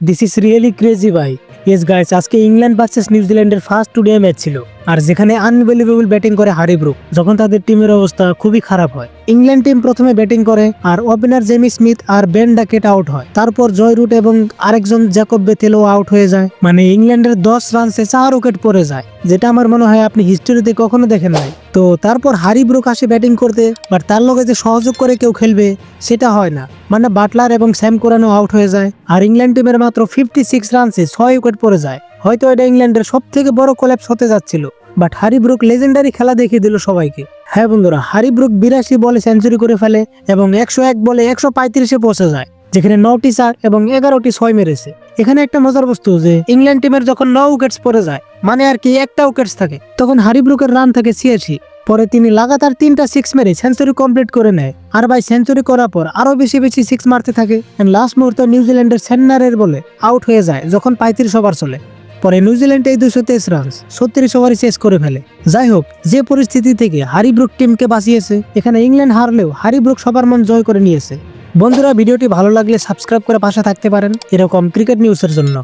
This is really crazy ভাই। Yes guys আজকে England versus নিউজিল্যান্ডের ফার্স্ট টুডে ম্যাচ ছিল। আর যেখানে আনবিলিভেবল ব্যাটিং করে হারি ব্রুক যখন তাদের টিমের অবস্থা খুবই খারাপ হয়। ইংল্যান্ড টিম প্রথমে ব্যাটিং করে আর ওপেনার জেমি স্মিথ আর বেন ডাকেট আউট হয়। তারপর জয় রুট এবং আরেকজন জ্যাকব বেথেলও আউট হয়ে যায়। মানে ইংল্যান্ডের দশ রানসে চার উইকেট পড়ে যায়, যেটা আমার মনে হয় আপনি হিস্টোরিতে কখনো দেখেন নাই। তো তারপর হারি ব্রুক আসে ব্যাটিং করতে বাট তার লগে যে সহযোগ করে কেউ খেলবে, সেটা হয় না। মানে বাটলার এবং স্যাম কোরানো আউট হয়ে যায়। আর ইংল্যান্ড টিমের মাত্র ফিফটি সিক্স রানসে ছয় উইকেট পড়ে যায়। হয়তো এটা ইংল্যান্ডের সব থেকে বড় কোল্যাপস হতে যাচ্ছিল। বাট হারি ব্রুক লেজেন্ডারি খেলা দেখিয়ে দিল সবাইকে। হ্যাঁ বন্ধুরা হারি ব্রুক বিরাশি বলে সেঞ্চুরি করে ফেলে এবং একশো এক বলে একশো পঁয়ত্রিশে পৌঁছে যায়, যেখানে নটি চার এবং এগারোটি ছয় মেরেছে। এখানে একটা মজার বস্তু যে, ইংল্যান্ড টিমের যখন ন উইকেটস পড়ে যায় মানে আর কি একটা উইকেটস থাকে, তখন হারি ব্রুকের রান থাকে ছিয়াশি। পরে তিনি লাগাতার তিনটা সিক্স মেরে সেঞ্চুরি কমপ্লিট করে নেয়। আর ভাই সেঞ্চুরি করার পর আরও বেশি বেশি সিক্স মারতে থাকে। লাস্ট মুহূর্তে নিউজিল্যান্ডের সেন্নারের বলে আউট হয়ে যায়, যখন পঁয়ত্রিশ ওভার চলে। পরে নিউজিল্যান্ড এই দুশো তেইশ রান ছত্রিশ ওভারে শেষ করে ফেলে। যাই হোক, যে পরিস্থিতি থেকে হারিব্রুক টিমকে বাঁচিয়েছে, এখানে ইংল্যান্ড হারলেও হারি ব্রুক সবার মন জয় করে নিয়েছে। বন্ধুরা, ভিডিওটি ভালো লাগলে সাবস্ক্রাইব করে পাশে থাকতে পারেন। এরকম ক্রিকেট নিউজের জন্য।